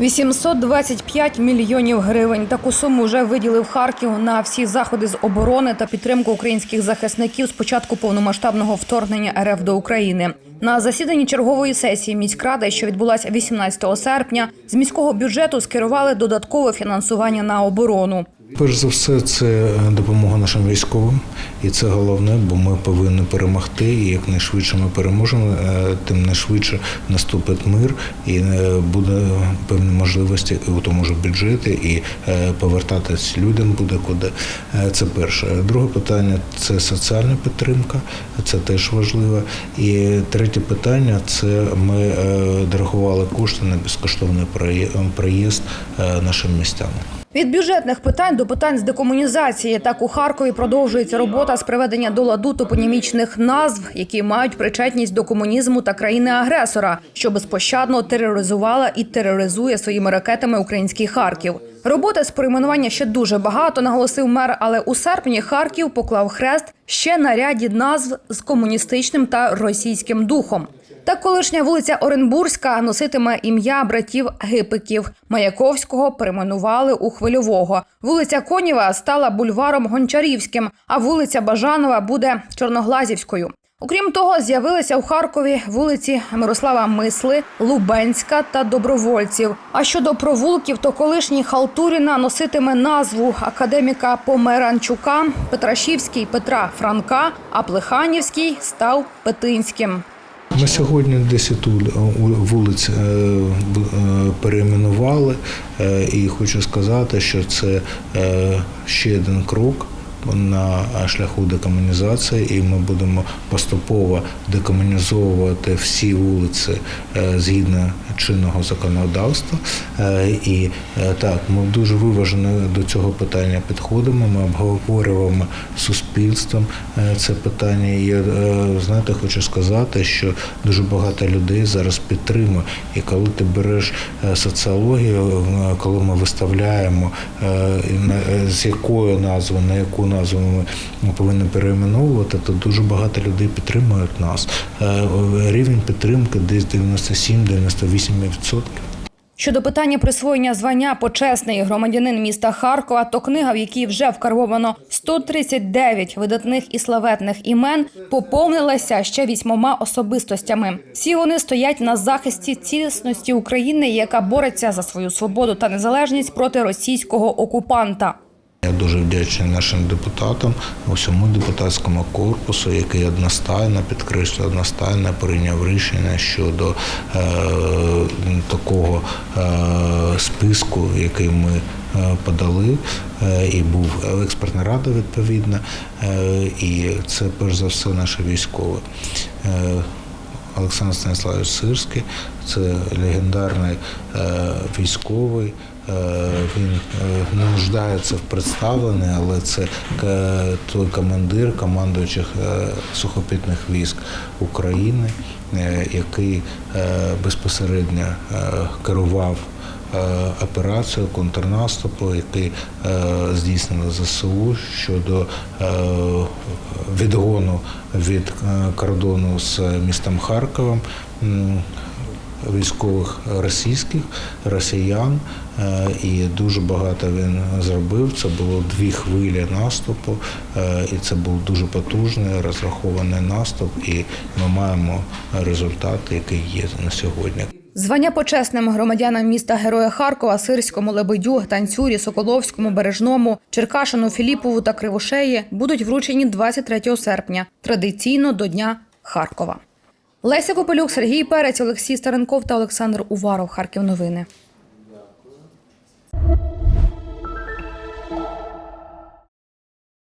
825 мільйонів гривень. Таку суму вже виділив Харків на всі заходи з оборони та підтримку українських захисників з початку повномасштабного вторгнення РФ до України. На засіданні чергової сесії міськради, що відбулася 18 серпня, з міського бюджету скерували додаткове фінансування на оборону. Перш за все, це допомога нашим військовим, і це головне, бо ми повинні перемогти. І якнайшвидше ми переможемо, е, тим не швидше наступить мир і е, буде певні можливості у тому ж бюджеті, і е, повертатись людям буде куди. Це перше. Друге питання це соціальна підтримка, це теж важливо. І третє питання це ми дорахували кошти на безкоштовний проїзд нашим містянам. Від бюджетних питань до питань з декомунізації так у Харкові продовжується робота з приведення до ладу топонімічних назв, які мають причетність до комунізму та країни-агресора, що безпощадно тероризувала і тероризує своїми ракетами український Харків. Роботи з перейменування ще дуже багато, наголосив мер. Але у серпні Харків поклав хрест ще на ряді назв з комуністичним та російським духом. Так колишня вулиця Оренбурзька носитиме ім'я братів Гипиків. Маяковського перейменували у Хвильового. Вулиця Конєва стала бульваром Гончарівським, а вулиця Бажанова буде Чорноглазівською. Окрім того, з'явилися у Харкові вулиці Мирослава Мисли, Лубенська та Добровольців. А щодо провулків, то колишній Халтуріна носитиме назву академіка Померанчука, Петрашівський Петра Франка, а Плеханівський став Петинським. Ми сьогодні 10 у- вулиць е, е, перейменували, е, і хочу сказати, що це е, ще один крок на шляху декомунізації, і ми будемо поступово декомунізовувати всі вулиці е, згідно чинного законодавства. Е, І е, так, ми дуже виважено до цього питання підходимо. Ми обговорюємо з суспільством це питання. І е, знаєте, хочу сказати, що дуже багато людей зараз підтримує. І коли ти береш соціологію, коли ми виставляємо з якою назвою, на яку назву ми повинні перейменовувати, то дуже багато людей підтримують нас. Е, Рівень підтримки десь 97-98%. Щодо питання присвоєння звання почесний громадянин міста Харкова, то книга, в якій вже вкарбовано 139 видатних і славетних імен, поповнилася ще вісьмома особистостями. Всі вони стоять на захисті цілісності України, яка бореться за свою свободу та незалежність проти російського окупанта. Я дуже вдячний нашим депутатам, усьому депутатському корпусу, який одностайно підкреслює, одностайно прийняв рішення щодо е, такого е, списку, який ми е, подали, е, і був експертна рада відповідна, е, і це перш за все наші військові. Е, Олександр Станіславович Сирський, це легендарний е, військовий. Е, він не нуждається в представленні, але це е, той командир командуючих сухопітних військ України, який безпосередньо керував операцію контрнаступу, який е, здійснили ЗСУ щодо е, відгону від е, кордону з містом Харковом. Військових російських росіян, е, і дуже багато він зробив. Це було дві хвилі наступу, е, і це був дуже потужний розрахований наступ. І ми маємо результат, який є на сьогодні. Звання почесним громадянам міста Героя Харкова, Сирському, Лебедю, Танцюрі, Соколовському, Бережному, Черкашину, Філіпову та Кривошеї будуть вручені 23 серпня, традиційно до Дня Харкова. Леся Копелюк, Сергій Перець, Олексій Старенков та Олександр Уваров. Харків новини.